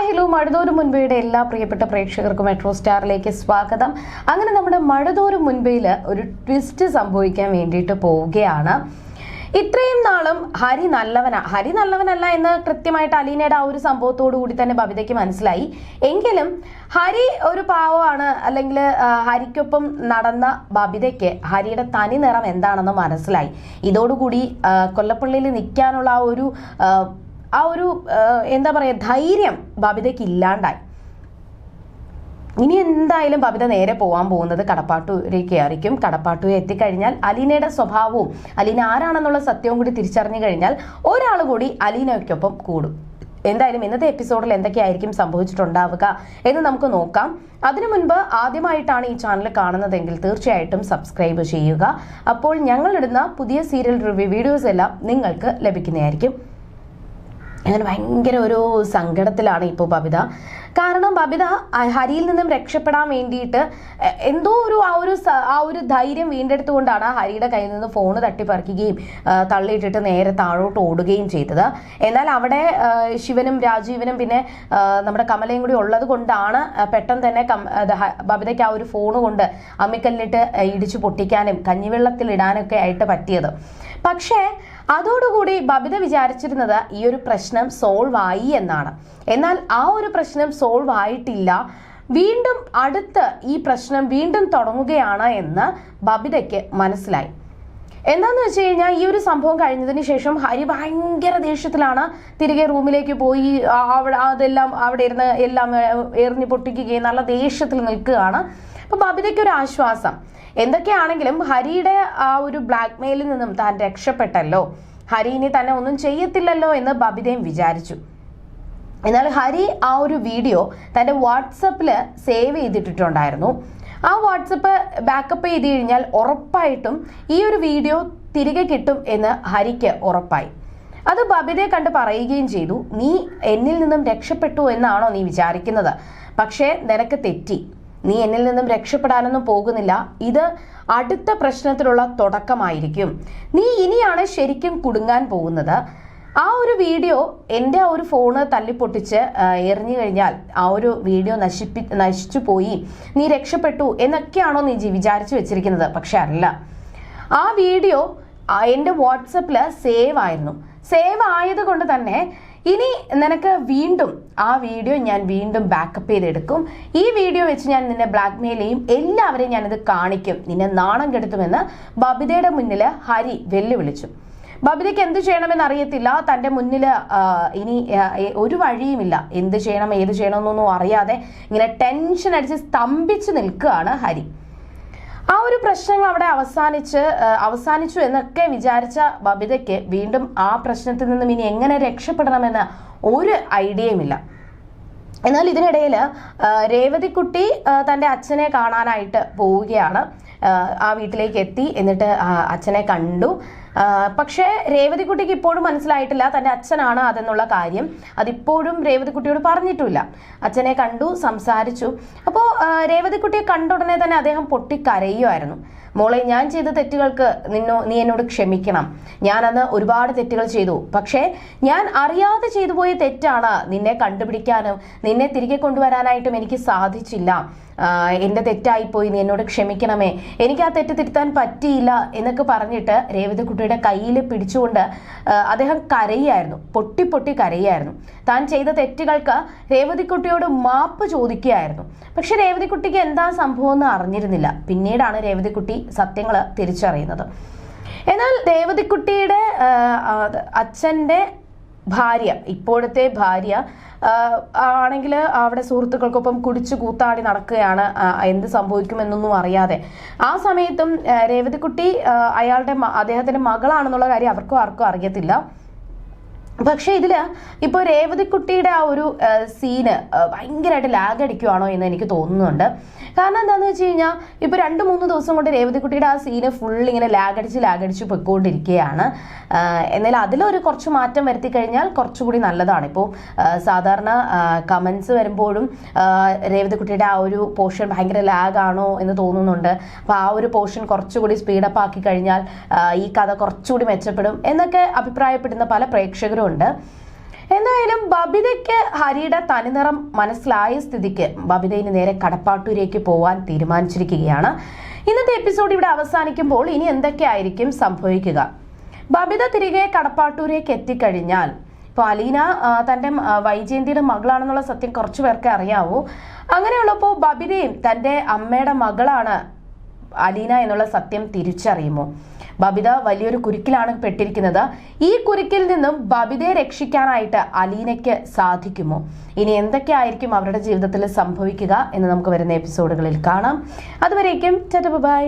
Hi hello മഴതോരും മുൻപയുടെ എല്ലാ പ്രിയപ്പെട്ട പ്രേക്ഷകർക്കും മെട്രോ സ്റ്റാറിലേക്ക് സ്വാഗതം. അങ്ങനെ നമ്മുടെ മഴതോരും മുൻപയിൽ ഒരു ട്വിസ്റ്റ് സംഭവിക്കാൻ വേണ്ടിയിട്ട് പോവുകയാണ്. ഇത്രയും നാളും ഹരി നല്ലവനാ ഹരി നല്ലവനല്ല എന്ന് കൃത്യമായിട്ട് അലീനയുടെ ആ ഒരു സംഭവത്തോടു കൂടി തന്നെ ബബിതയ്ക്ക് മനസ്സിലായി. എങ്കിലും ഹരി ഒരു പാവമാണ് അല്ലെങ്കിൽ ഹരിക്കൊപ്പം നടന്ന ബബിതയ്ക്ക് ഹരിയുടെ തനി നിറം എന്താണെന്ന് മനസ്സിലായി. ഇതോടുകൂടി കൊല്ലപ്പള്ളിയിൽ നിൽക്കാനുള്ള ആ ഒരു ആ, ഒരു എന്താ പറയുക ധൈര്യം ബബിതയ്ക്ക് ഇല്ലാണ്ടായി. ഇനി എന്തായാലും ബബിത നേരെ പോകാൻ പോകുന്നത് കടപ്പാട്ടൂരേക്ക് ആയിരിക്കും കടപ്പാട്ടൂർ എത്തിക്കഴിഞ്ഞാൽ അലീനയുടെ സ്വഭാവവും അലീന ആരാണെന്നുള്ള സത്യവും കൂടി തിരിച്ചറിഞ്ഞു കഴിഞ്ഞാൽ ഒരാൾ കൂടി അലീനയ്ക്കൊപ്പം കൂടും. എന്തായാലും ഇന്നത്തെ എപ്പിസോഡിൽ എന്തൊക്കെയായിരിക്കും സംഭവിച്ചിട്ടുണ്ടാവുക എന്ന് നമുക്ക് നോക്കാം. അതിനു മുൻപ് ആദ്യമായിട്ടാണ് ഈ ചാനൽ കാണുന്നതെങ്കിൽ തീർച്ചയായിട്ടും സബ്സ്ക്രൈബ് ചെയ്യുക. അപ്പോൾ ഞങ്ങളിടുന്ന പുതിയ സീരിയൽ റിവ്യൂ വീഡിയോസ് എല്ലാം നിങ്ങൾക്ക് ലഭിക്കുന്നതായിരിക്കും. അങ്ങനെ ഭയങ്കര ഒരു സങ്കടത്തിലാണ് ഇപ്പോൾ ബബിത. കാരണം ബബിത ഹരിയിൽ നിന്നും രക്ഷപ്പെടാൻ വേണ്ടിയിട്ട് എന്തോ ഒരു ആ ഒരു ആ ഒരു ധൈര്യം വീണ്ടെടുത്തുകൊണ്ടാണ് ഹരിയുടെ കയ്യിൽ നിന്ന് ഫോണ് തട്ടിപ്പറിക്കുകയും തള്ളിയിട്ടിട്ട് നേരെ താഴോട്ട് ഓടുകയും ചെയ്തത്. എന്നാൽ അവിടെ ശിവനും രാജീവനും പിന്നെ നമ്മുടെ കമലയും കൂടി ഉള്ളത് കൊണ്ടാണ് പെട്ടെന്ന് തന്നെ ബബിതയ്ക്ക് ആ ഒരു ഫോൺ കൊണ്ട് അമ്മിക്കല്ലിട്ട് ഇടിച്ചു പൊട്ടിക്കാനും കഞ്ഞിവെള്ളത്തിൽ ഇടാനൊക്കെ ആയിട്ട് പറ്റിയത്. പക്ഷേ അതോടുകൂടി ബബിത വിചാരിച്ചിരുന്നത് ഈ ഒരു പ്രശ്നം സോൾവ് ആയി എന്നാണ്. എന്നാൽ ആ ഒരു പ്രശ്നം സോൾവ് ആയിട്ടില്ല. വീണ്ടും അടുത്ത് ഈ പ്രശ്നം വീണ്ടും തുടങ്ങുകയാണ് എന്ന് ബബിതയ്ക്ക് മനസ്സിലായി. എന്താന്ന് വെച്ച് കഴിഞ്ഞാൽ ഈ ഒരു സംഭവം കഴിഞ്ഞതിന് ശേഷം ഹരി ഭയങ്കര ദേഷ്യത്തിലാണ് തിരികെ റൂമിലേക്ക് പോയി അവിടെ അതെല്ലാം അവിടെ ഇരുന്ന് എല്ലാം എറിഞ്ഞു പൊട്ടിക്കുകയും നല്ല ദേഷ്യത്തിൽ നിൽക്കുകയാണ്. അപ്പൊ ബബിതയ്ക്ക് ഒരു ആശ്വാസം. എന്തൊക്കെയാണെങ്കിലും ഹരിയുടെ ആ ഒരു ബ്ലാക്ക് മെയിലിൽ നിന്നും താൻ രക്ഷപ്പെട്ടല്ലോ. ഹരി ഇനി തന്നെ ഒന്നും ചെയ്യത്തില്ലല്ലോ എന്ന് ബബിതയും വിചാരിച്ചു. എന്നാൽ ഹരി ആ ഒരു വീഡിയോ തന്റെ വാട്സപ്പിൽ സേവ് ചെയ്തിട്ടിട്ടുണ്ടായിരുന്നു. ആ വാട്സപ്പ് ബാക്കപ്പ് ചെയ്ത് കഴിഞ്ഞാൽ ഉറപ്പായിട്ടും ഈ ഒരു വീഡിയോ തിരികെ കിട്ടും എന്ന് ഹരിക്ക് ഉറപ്പായി. അത് ബബിതയെ കണ്ട് പറയുകയും ചെയ്തു നീ എന്നിൽ നിന്നും രക്ഷപ്പെട്ടു എന്നാണോ നീ വിചാരിക്കുന്നത്? പക്ഷേ നിനക്ക് തെറ്റി. നീ എന്നിൽ നിന്നും രക്ഷപ്പെടാനൊന്നും പോകുന്നില്ല. ഇത് അടുത്ത പ്രശ്നത്തിലുള്ള തുടക്കമായിരിക്കും. നീ ഇനിയാണ് ശരിക്കും കുടുങ്ങാൻ പോകുന്നത്. ആ ഒരു വീഡിയോ എന്റെ ആ ഒരു ഫോണ് തല്ലിപ്പൊട്ടിച്ച് എറിഞ്ഞു കഴിഞ്ഞാൽ ആ ഒരു വീഡിയോ നശിപ്പി നശിച്ചു പോയി. നീ രക്ഷപ്പെട്ടു എന്നൊക്കെയാണോ നീ വിചാരിച്ചു വെച്ചിരിക്കുന്നത്? പക്ഷെ അല്ല. ആ വീഡിയോ എന്റെ വാട്സപ്പിൽ സേവ് ആയിരുന്നു. സേവ് ആയതുകൊണ്ട് തന്നെ ഇനി നിനക്ക് വീണ്ടും ആ വീഡിയോ ഞാൻ വീണ്ടും ബാക്കപ്പ് ചെയ്തെടുക്കും. ഈ വീഡിയോ വെച്ച് ഞാൻ നിന്നെ ബ്ലാക്ക് മെയിൽ ചെയ്യും. എല്ലാവരെയും ഞാനിത് കാണിക്കും. നിന്നെ നാണം കെടുത്തുമെന്ന് ബബിതയുടെ മുന്നിൽ ഹരി വെല്ലുവിളിച്ചു. ബബിതയ്ക്ക് എന്ത് ചെയ്യണമെന്ന് അറിയത്തില്ല. തന്റെ മുന്നിൽ ഇനി ഒരു വഴിയുമില്ല. എന്ത് ചെയ്യണം ഏത് ചെയ്യണമെന്നൊന്നും അറിയാതെ ഇങ്ങനെ ടെൻഷൻ അടിച്ച് സ്തംഭിച്ച് നിൽക്കുകയാണ് ഹരി. ആ ഒരു പ്രശ്നങ്ങൾ അവിടെ അവസാനിച്ച് അവസാനിച്ചു എന്നൊക്കെ വിചാരിച്ച ബബിതയ്ക്ക് വീണ്ടും ആ പ്രശ്നത്തിൽ നിന്നും ഇനി എങ്ങനെ രക്ഷപ്പെടണമെന്ന് ഒരു ഐഡിയയുമില്ല. എന്നാൽ ഇതിനിടയിൽ രേവതിക്കുട്ടി തന്റെ അച്ഛനെ കാണാനായിട്ട് പോവുകയാണ്. ആ, വീട്ടിലേക്ക് എത്തി എന്നിട്ട് അച്ഛനെ കണ്ടു. പക്ഷേ രേവതിക്കുട്ടിക്ക് ഇപ്പോഴും മനസ്സിലായിട്ടില്ല. തന്റെ അച്ഛനാണ് അതെന്നുള്ള കാര്യം. അതിപ്പോഴും രേവതിക്കുട്ടിയോട് പറഞ്ഞിട്ടില്ല. അച്ഛനെ കണ്ടു സംസാരിച്ചു. അപ്പോൾ രേവതിക്കുട്ടിയെ കണ്ട ഉടനെ തന്നെ അദ്ദേഹം പൊട്ടിക്കരയുമായിരുന്നു. മോളെ ഞാൻ ചെയ്ത തെറ്റുകൾക്ക് നിന്നോ നീ എന്നോട് ക്ഷമിക്കണം. ഞാൻ അന്ന് ഒരുപാട് തെറ്റുകൾ ചെയ്തു. പക്ഷേ ഞാൻ അറിയാതെ ചെയ്തു പോയ തെറ്റാണ് നിന്നെ കണ്ടുപിടിക്കാനും നിന്നെ തിരികെ കൊണ്ടുവരാനായിട്ടും എനിക്ക് സാധിച്ചില്ല. എന്റെ തെറ്റായിപ്പോയി. നീ എന്നോട് ക്ഷമിക്കണമേ. എനിക്ക് ആ തെറ്റ് തിരുത്താൻ പറ്റിയില്ല എന്നൊക്കെ പറഞ്ഞിട്ട് രേവതിക്കുട്ടിയുടെ കയ്യിൽ പിടിച്ചുകൊണ്ട് അദ്ദേഹം കരയായിരുന്നു പൊട്ടി പൊട്ടി കരയായിരുന്നു താൻ ചെയ്ത തെറ്റുകൾക്ക് രേവതിക്കുട്ടിയോട് മാപ്പ് ചോദിക്കുകയായിരുന്നു. പക്ഷെ രേവതിക്കുട്ടിക്ക് എന്താ സംഭവം എന്ന് അറിഞ്ഞിരുന്നില്ല. പിന്നീടാണ് രേവതിക്കുട്ടി സത്യങ്ങൾ തിരിച്ചറിയുന്നത്. എന്നാൽ രേവതിക്കുട്ടിയുടെ അച്ഛന്റെ ഭാര്യ ഇപ്പോഴത്തെ ഭാര്യ ആണെങ്കിൽ അവിടെ സുഹൃത്തുക്കൾക്കൊപ്പം കുടിച്ചു കൂത്താടി നടക്കുകയാണ് എന്ത് സംഭവിക്കുമെന്നൊന്നും അറിയാതെ. ആ സമയത്തും രേവതിക്കുട്ടി അയാളുടെ അദ്ദേഹത്തിന്റെ മകളാണെന്നുള്ള കാര്യം അവർക്കും ആർക്കും അറിയത്തില്ല. പക്ഷേ ഇതിൽ ഇപ്പോൾ രേവതിക്കുട്ടിയുടെ ആ ഒരു സീന് ഭയങ്കരമായിട്ട് ലാഗ് അടിക്കുവാണോ എന്ന് എനിക്ക് തോന്നുന്നുണ്ട്. കാരണം എന്താണെന്ന് വെച്ച് കഴിഞ്ഞാൽ ഇപ്പോൾ രണ്ട് മൂന്ന് ദിവസം കൊണ്ട് രേവതിക്കുട്ടിയുടെ ആ സീന് ഫുൾ ഇങ്ങനെ ലാഗ് അടിച്ച് ലാഗ് അടിച്ച് പൊയ്ക്കൊണ്ടിരിക്കുകയാണ്. എന്നാൽ അതിലൊരു കുറച്ച് മാറ്റം വരുത്തി കഴിഞ്ഞാൽ കുറച്ചുകൂടി നല്ലതാണ്. ഇപ്പോൾ സാധാരണ കമൻസ് വരുമ്പോഴും രേവതിക്കുട്ടിയുടെ ആ ഒരു പോർഷൻ ഭയങ്കര ലാഗാണോ എന്ന് തോന്നുന്നുണ്ട്. അപ്പോൾ ആ ഒരു പോർഷൻ കുറച്ചുകൂടി സ്പീഡപ്പ് ആക്കി കഴിഞ്ഞാൽ ഈ കഥ കുറച്ചുകൂടി മെച്ചപ്പെടും എന്നൊക്കെ അഭിപ്രായപ്പെടുന്ന പല പ്രേക്ഷകരും ഉണ്ട്. എന്തായാലും ബബിതയ്ക്ക് ഹരിയുടെ തനിനിറം മനസ്സിലായ സ്ഥിതിക്ക് ബബിത ഇനി നേരെ കടപ്പാട്ടൂരേക്ക് പോവാൻ തീരുമാനിച്ചിരിക്കുകയാണ്. ഇന്നത്തെ എപ്പിസോഡ് ഇവിടെ അവസാനിക്കുമ്പോൾ ഇനി എന്തൊക്കെയായിരിക്കും സംഭവിക്കുക? ബബിത തിരികെ കടപ്പാട്ടൂരേക്ക് എത്തിക്കഴിഞ്ഞാൽ ഇപ്പോൾ അലീന തന്റെ വൈജയന്തിയുടെ മകളാണെന്നുള്ള സത്യം കുറച്ചു പേർക്ക് അറിയാവൂ. അങ്ങനെയുള്ളപ്പോൾ ബബിതയും തന്റെ അമ്മയുടെ മകളാണ് അലീന എന്നുള്ള സത്യം തിരിച്ചറിയുമോ? ബബിത വലിയൊരു കുരുക്കിലാണ് പെട്ടിരിക്കുന്നത്. ഈ കുരുക്കിൽ നിന്നും ബബിതയെ രക്ഷിക്കാനായിട്ട് അലീനയ്ക്ക് സാധിക്കുമോ? ഇനി എന്തൊക്കെയായിരിക്കും അവരുടെ ജീവിതത്തിൽ സംഭവിക്കുക എന്ന് നമുക്ക് വരുന്ന എപ്പിസോഡുകളിൽ കാണാം. അതുവരേക്കും ബൈ